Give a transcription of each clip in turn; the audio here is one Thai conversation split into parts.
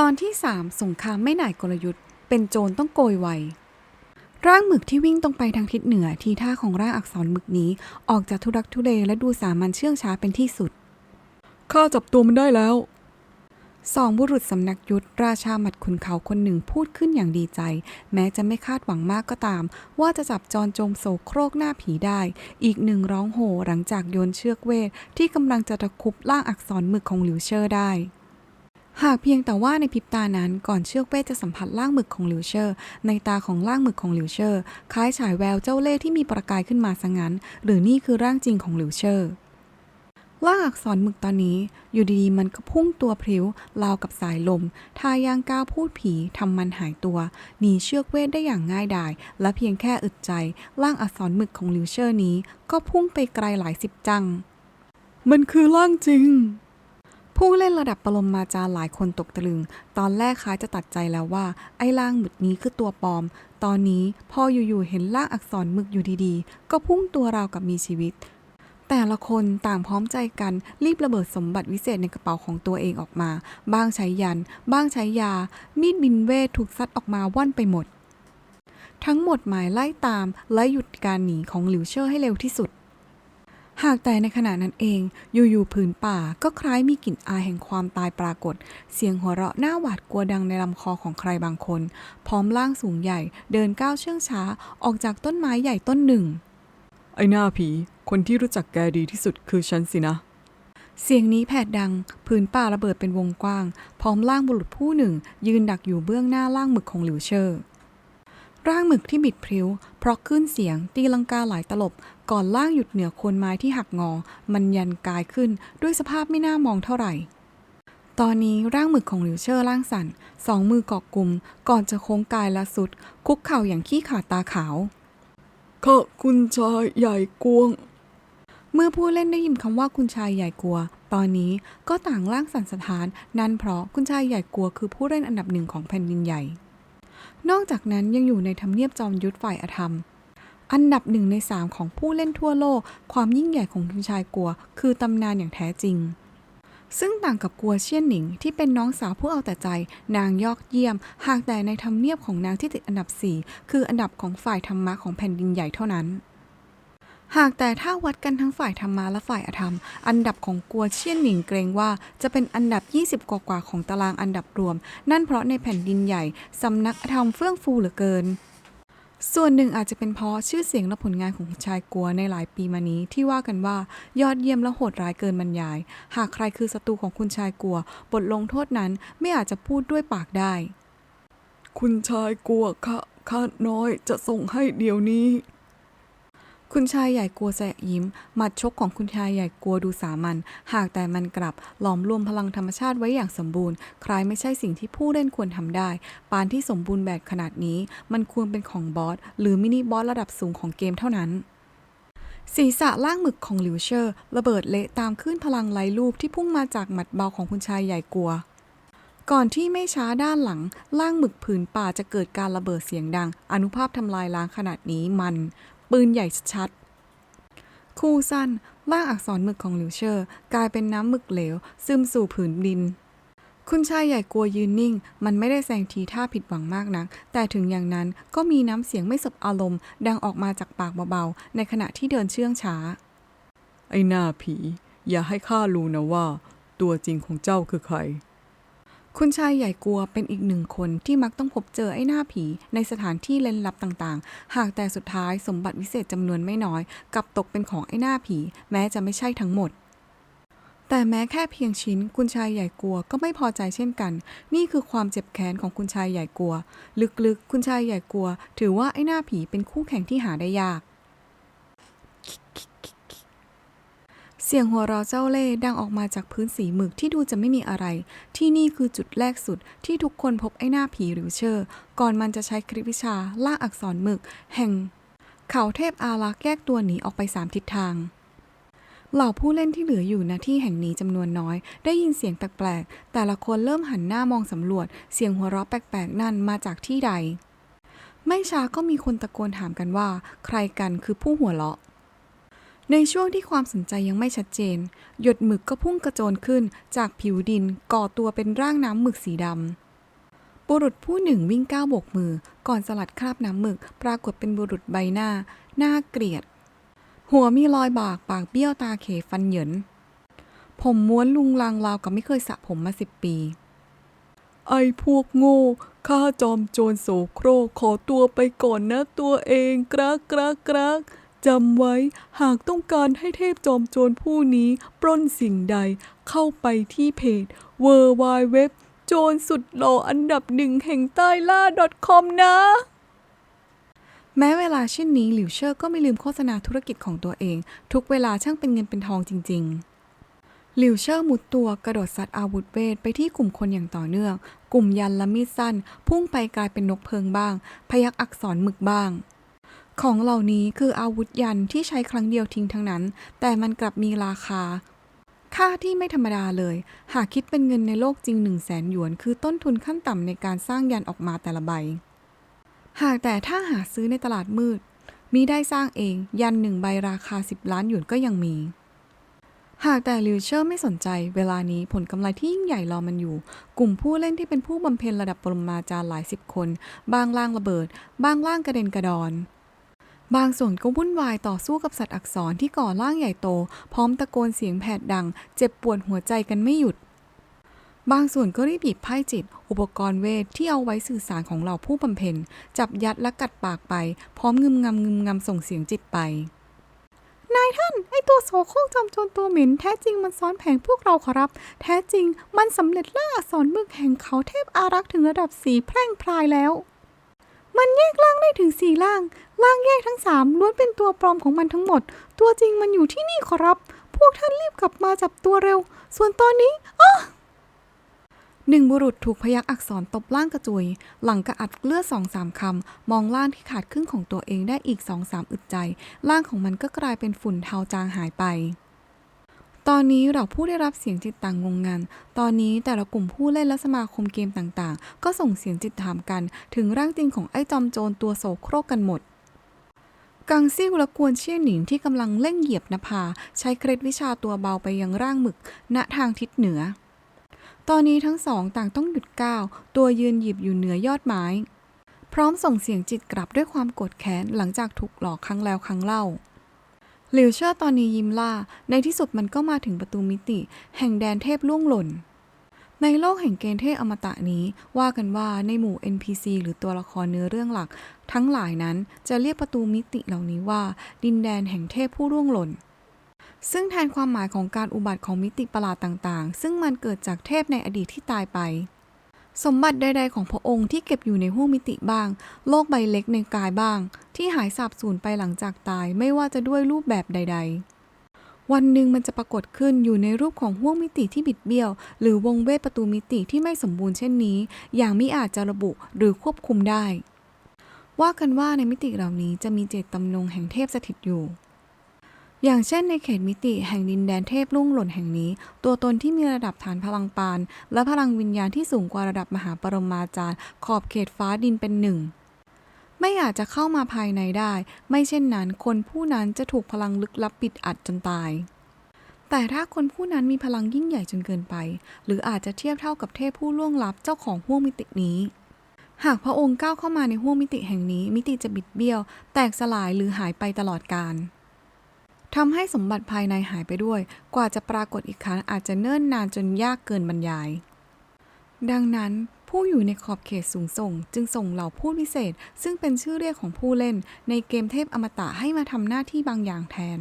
ตอนที่ 3 สงครามไม่หน่ายกลยุทธ์ เป็นโจรต้องโกยไว ร่างหมึกที่วิ่งตรงไปทางทิศเหนือทีท่าของร่างอักษรหมึกนี้ ออกจากทุรักทุเลและดูสามัญเชื่องช้าเป็นที่สุด ข้าจับตัวมันได้แล้ว สองบุรุษสำนักยุทธราชาหมัดขุนเขาคนหนึ่งพูดขึ้นอย่างดีใจ แม้จะไม่คาดหวังมากก็ตาม ว่าจะจับจรโจมโศกโครกหน้าผีได้ อีกหนึ่งร้องโห่หลังจากโยนเชือกเวทที่กำลังจะตะคุบร่างอักษรหมึกของหลิวเชอร์ได้ หากเพียงแต่ว่าในพริบตานั้นก่อนเชือกเวทจะสัมผัสร่างหมึกของหลิวเชอร์ ในตาของร่างหมึกของหลิวเชอร์คล้ายฉายแววเจ้าเล่ห์ที่มีประกายขึ้นมาซะงั้น หรือนี่คือร่างจริงของหลิวเชอร์ร่างอักษรหมึกตอนนี้ อยู่ดีๆมันก็พุ่งตัวพริ้วราวกับสายลม ทายางก้าวพูดผีทำมันหายตัวหนีเชือกเวทได้อย่างง่ายดาย และเพียงแค่อึดใจร่างอักษรหมึกของลิวเชอร์นี้ ก็พุ่งไปไกลหลายสิบจัง มันคือร่างจริง ผู้เล่นระดับปรมมาจารย์หลายคนตกตะลึง ตอนแรกคล้ายจะตัดใจแล้วว่า ไอ้ร่างหมึกนี้คือตัวปลอม ตอนนี้พออยู่ๆเห็นร่างอักษรหมึกอยู่ดีๆ ก็พุ่งตัวราวกับมีชีวิต แต่ละคนต่างพร้อมใจกันรีบระเบิดสมบัติวิเศษในกระเป๋าของตัวเองออกมา บ้างใช้ยัน บ้างใช้ยา มีดบินเวทถูกซัดออกมาว่อนไปหมด ทั้งหมดหมายไล่ตามและหยุดการหนีของหลิวเชอร์ให้เร็วที่สุด หากแต่ในขณะนั้นเอง อยู่ๆผืนป่าก็คล้ายมีกลิ่นอายแห่งความตายปรากฏ เสียงหัวเราะหน้าหวาดกลัวดังในลำคอของใครบางคน พร้อมร่างสูงใหญ่ เดินก้าวเชื่องช้าออกจากต้นไม้ใหญ่ต้นหนึ่ง ไอ้หน้าผี คนที่รู้จักแกดีที่สุดคือฉันสินะ เสียงนี้แผดดังผืนป่าระเบิดเป็นวงกว้าง พร้อมร่างบุรุษผู้หนึ่ง ยืนดักอยู่เบื้องหน้าร่างหมึกของหลิวเชอร์ร่างหมึกที่บิดพริ้ว เพราะขึ้นเสียงตีลังกาหลายตลบ ก่อนร่างหยุดเหนือโคนไม้ที่หักงอ มันยันกายขึ้นด้วยสภาพไม่น่ามองเท่าไหร่ ตอนนี้ร่างหมึกของหลิวเชอร์ร่างสั่นสองมือเกาะกลุ่ม ก่อนจะโค้งกายและสุด คุกเข่าอย่างขี้ขาดตาขาวข้าคุณชายใหญ่กวง เมื่อผู้เล่นได้ยินคำว่าคุณชายใหญ่กลัว ตอนนี้ก็ต่างร่างสั่นสะท้าน นั่นเพราะคุณชายใหญ่กลัวคือผู้เล่นอันดับหนึ่งของแผ่นดินใหญ่ นอกจากนั้นยังอยู่ในทำเนียบจอมยุทธฝ่ายอธรรม อันดับหนึ่งในสามของผู้เล่นทั่วโลก ความยิ่งใหญ่ของคุณชายกัว คือตำนานอย่างแท้จริง ซึ่งต่างกับกัวเชียนหนิงที่เป็นน้องสาวผู้เอาแต่ใจ นางยอกเยี่ยม หากแต่ในทำเนียบของนางที่ติดอันดับ 4 คืออันดับของฝ่ายธรรมะของแผ่นดินใหญ่เท่านั้นหากแต่ถ้าวัดกันทั้งฝ่ายธรรมะและฝ่ายอธรรม อันดับของกัวเชียนหนิงเกรงว่าจะเป็นอันดับ 20 กว่าๆของตารางอันดับรวม นั่นเพราะในแผ่นดินใหญ่ สำนักอธรรมเฟื่องฟูเหลือเกิน ส่วนหนึ่งอาจจะเป็นเพราะชื่อเสียงและผลงานของคุณชายกัวในหลายปีมานี้ที่ว่ากันว่ายอดเยี่ยมและโหดร้ายเกินบรรยาย หากใครคือศัตรูของคุณชายกัว บทลงโทษนั้นไม่อาจจะพูดด้วยปากได้ คุณชายกลัวข้าข้าน้อยจะส่งให้เดี๋ยวนี้ คุณชายใหญ่กลัวแสะยิ้ม หมัดชกของคุณชายใหญ่กลัวดูสามัญ หากแต่มันกลับ หลอมรวมพลังธรรมชาติไว้อย่างสมบูรณ์ คล้ายไม่ใช่สิ่งที่ผู้เล่นควรทำได้ ปานที่สมบูรณ์แบบขนาดนี้ มันควรเป็นของบอส หรือมินิบอสระดับสูงของเกมเท่านั้นศีรษะล่างหมึกของหลิวเชอร์ ระเบิดเละตามคลื่นพลังไร้รูปที่พุ่งมาจากหมัดเบาของคุณชายใหญ่กลัว ก่อนที่ไม่ช้าด้านหลัง ล่างหมึกผืนป่าจะเกิดการระเบิดเสียงดัง อนุภาพทำลายล้างขนาดนี้มัน ปืนใหญ่ชัดๆ คู่สั้นล่างอักษรหมึกของหลิวเชอร์กลายเป็นน้ำหมึกเหลว ซึมสู่ผืนดิน คุณชายใหญ่กลัวยืนนิ่ง มันไม่ได้แสดงทีท่าผิดหวังมากนัก แต่ถึงอย่างนั้นก็มีน้ำเสียงไม่สบอารมณ์ ดังออกมาจากปากเบาๆ ในขณะที่เดินเชื่องช้า ไอ้หน้าผี อย่าให้ข้ารู้นะว่า ตัวจริงของเจ้าคือใคร คุณชายใหญ่กลัวเป็นอีกหนึ่งคนที่มักต้องพบเจอไอ้หน้าผีในสถานที่เล่นลับต่างๆ หากแต่สุดท้ายสมบัติวิเศษจำนวนไม่น้อยกลับตกเป็นของไอ้หน้าผี แม้จะไม่ใช่ทั้งหมด แต่แม้แค่เพียงชิ้น คุณชายใหญ่กลัวก็ไม่พอใจเช่นกัน นี่คือความเจ็บแค้นของคุณชายใหญ่กลัว ลึกๆ คุณชายใหญ่กลัว ถือว่าไอ้หน้าผีเป็นคู่แข่งที่หาได้ยาก เสียงหัวเราะเจ้าเล่ห์ดังออกมาจากพื้นสีหมึกที่ดูจะไม่มีอะไร ที่นี่คือจุดแรกสุดที่ทุกคนพบไอ้หน้าผีหรือเชอร์ก่อนมันจะใช้คลิปวิชาล่าอักษรหมึก แห่ง เขาเทพอารักษ์แยกตัวหนีออกไปสามทิศทางเหล่าผู้เล่นที่เหลืออยู่ณที่แห่งนี้จำนวนน้อย ได้ยินเสียงแปลกๆ แต่ละคนเริ่มหันหน้ามองสำรวจ เสียงหัวเราะแปลกๆ นั่นมาจากที่ใด ไม่ช้าก็มีคนตะโกนถามกันว่า ใครกันคือผู้หัวเราะ ในช่วงที่ความสนใจยังไม่ชัดเจน หยดหมึกก็พุ่งกระโจนขึ้นจากผิวดินก่อตัวเป็นร่างน้ำหมึกสีดำบุรุษผู้หนึ่งวิ่งก้าวโบกมือ ก่อนสลัดคราบน้ำหมึก ปรากฏเป็นบุรุษใบหน้า หน่าเกลียด หัวมีรอยบากปากเบี้ยวตาเขฟันเหยิน ผมม้วนลุงลางราวกับไม่เคยสระผมมาสิบปี ไอ้พวกโง่ข้าจอมโจรโสโครกขอตัวไปก่อนนะตัวเองกรักกรักกรัก จำไว้หากต้องการให้เทพจอมโจรผู้นี้ปล้นสิ่งใดเข้าไปที่เพจ w w w โจรสุดหล่ออันดับหนึ่งแห่งใต้ล่า .com นะ แม้เวลาเช่นนี้หลิวเชอร์ก็ไม่ลืมโฆษณาธุรกิจของตัวเอง ทุกเวลาช่างเป็นเงินเป็นทองจริง ๆ หลิวเชอร์มุดตัวกระโดดซัดอาวุธเวทไปที่กลุ่มคนอย่างต่อเนื่อง กลุ่มยันและมีดสั้น พุ่งไปกลายเป็นนกเพลิงบ้าง พยักอักษรหมึกบ้าง ของเหล่านี้คืออาวุธยันที่ใช้ครั้งเดียวทิ้งทั้งนั้น แต่มันกลับมีราคา ค่าที่ไม่ธรรมดาเลย หากคิดเป็นเงินในโลกจริง 1 0 0 0 0แสนหยวน คือต้นทุนขั้นต่ำในการสร้างยันออกมาแต่ละใบ หากแต่ถ้าหาซื้อในตลาดมืดมีได้สร้างเองยันหนึ่งใบราคา 10 ล้านหยวนก็ยังมี หากแต่ลิวเชอร์ไม่สนใจ เวลานี้ผลกำไรที่ยิ่งใหญ่รอมันอยู่ กลุ่มผู้เล่นที่เป็นผู้บำเพ็ญระดับปรมาจารย์หลายสิบคน บางล่างระเบิด บางล่างกระเด็นกระดอน บางส่วนก็วุ่นวายต่อสู้กับสัตว์อักษรที่ก่อร่างใหญ่โต พร้อมตะโกนเสียงแผดดัง เจ็บปวดหัวใจกันไม่หยุด บางส่วนก็รีบหยิบไพ่จิต อุปกรณ์เวทที่เอาไว้สื่อสารของเหล่าผู้บำเพ็ญจับยัดและกัดปากไป พร้อมงึมงำงึมงำส่งเสียงจิตไป นายท่าน ไอตัวโสโครกจอมโจรตัวเหม็นแท้จริงมันซ้อนแผนพวกเราขอรับ แท้จริงมันสำเร็จล่าอักษรมึกแห่งเขาเทพอารักษ์ถึงระดับสีแพร่งพรายแล้วมันแยกร่างได้ถึงสี่ร่าง ร่างแยกทั้งสามล้วนเป็นตัวปลอมของมันทั้งหมด ตัวจริงมันอยู่ที่นี่ขอรับ พวกท่านรีบกลับมาจับตัวเร็ว ส่วนตอนนี้อ้อหนึ่งบุรุษถูกพยักอักษรตบล่างกระจุย หลังกระอัดเลือดสองสามคำ มองล่างที่ขาดครึ่งของตัวเองได้อีกสองสามอึดใจร่างของมันก็กลายเป็นฝุ่นเทาจางหายไปตอนนี้เราผู้ได้รับเสียงจิตต่างงงงัน ตอนนี้แต่ละกลุ่มผู้เล่นและสมาคมเกมต่างๆ ก็ส่งเสียงจิตถามกัน ถึงร่างจริงของไอ้จอมโจรตัวโสโครกกันหมด กังซิ่วและกวนเชี่ยหนิงที่กำลังเร่งเหยียบนภา ใช้เคล็ดวิชาตัวเบาไปยังร่างหมึก ณทางทิศเหนือ ตอนนี้ทั้งสองต่างต้องหยุดก้าว ตัวยืนหยิบอยู่เหนือยอดไม้ พร้อมส่งเสียงจิตกลับด้วยความโกรธแค้นหลังจากถูกหลอกครั้งแล้วครั้งเล่าหลิวเชื่อตอนนี้ยิ้มล่า ในที่สุดมันก็มาถึงประตูมิติ แห่งแดนเทพล่วงหล่น ในโลกแห่งเกณฑ์เทพอมตะนี้ ว่ากันว่าในหมู่ NPC หรือตัวละครเนื้อเรื่องหลัก ทั้งหลายนั้นจะเรียกประตูมิติเหล่านี้ว่า ดินแดนแห่งเทพผู้ร่วงหล่นซึ่งแทนความหมายของการอุบัติของมิติประหลาดต่างๆ ซึ่งมันเกิดจากเทพในอดีตที่ตายไป สมบัติใดๆของพระองค์ที่เก็บอยู่ในห้วงมิติบ้าง โลกใบเล็กในกายบ้าง ที่หายสาบสูญไปหลังจากตายไม่ว่าจะด้วยรูปแบบใด ๆ วันหนึ่งมันจะปรากฏขึ้นอยู่ในรูปของห้วงมิติที่บิดเบี้ยว หรือวงเวทประตูมิติที่ไม่สมบูรณ์เช่นนี้ อย่างมิอาจจะระบุหรือควบคุมได้ ว่ากันว่าในมิติเหล่านี้จะมีเจตจำนงแห่งเทพสถิตอยู่ อย่างเช่นในเขตมิติแห่งดินแดนเทพลุ่งหล่นแห่งนี้ ตัวตนที่มีระดับฐานพลังปาน และพลังวิญญาณที่สูงกว่าระดับมหาปรมาจารย์ ขอบเขตฟ้าดินเป็นหนึ่ง ไม่อาจจะเข้ามาภายในได้ ไม่เช่นนั้น คนผู้นั้นจะถูกพลังลึกลับปิดอัดจนตาย แต่ถ้าคนผู้นั้นมีพลังยิ่งใหญ่จนเกินไป หรืออาจจะเทียบเท่ากับเทพผู้ล่วงลับเจ้าของห้วงมิตินี้ หากพระองค์ก้าวเข้ามาในห้วงมิติแห่งนี้ มิติจะบิดเบี้ยว แตกสลายหรือหายไปตลอดกาลทำให้สมบัติภายในหายไปด้วย กว่าจะปรากฏอีกครั้งอาจจะเนิ่นนานจนยากเกินบรรยาย ดังนั้น ผู้อยู่ในขอบเขตสูงส่ง จึงส่งเหล่าผู้พิเศษ ซึ่งเป็นชื่อเรียกของผู้เล่น ในเกมเทพอมตะให้มาทำหน้าที่บางอย่างแทน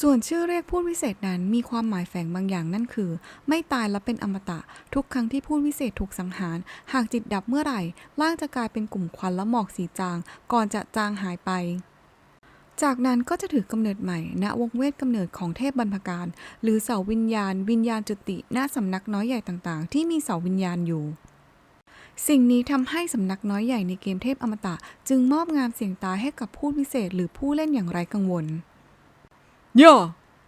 ส่วนชื่อเรียกผู้พิเศษนั้นมีความหมายแฝงบางอย่างนั่นคือ ไม่ตายและเป็นอมตะ ทุกครั้งที่ผู้พิเศษถูกสังหาร หากจิตดับเมื่อไหร่ร่างจะกลายเป็นกลุ่มควันและหมอกสีจาง ก่อนจะจางหายไปจากนั้นก็จะถือกำเนิดใหม่ ณ วงเวทกำเนิดของเทพบรรพการ หรือเสาวิญญาณ วิญญาณจุติ ณ สำนักน้อยใหญ่ต่างๆ ที่มีเสาวิญญาณอยู่ สิ่งนี้ทำให้สำนักน้อยใหญ่ในเกมเทพอมตะ จึงมอบงานเสี่ยงตายให้กับผู้พิเศษหรือผู้เล่นอย่างไร้กังวล ย่า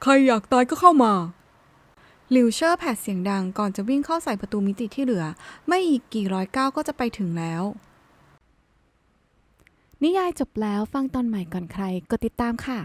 ใครอยากตายก็เข้ามาลิวเชอร์แผดเสียงดังก่อนจะวิ่งเข้าใส่ประตูมิติที่เหลือ ไม่อีกกี่ร้อยก้าวก็จะไปถึงแล้ว นิยายจบแล้วฟังตอนใหม่ก่อนใครกดติดตามค่ะ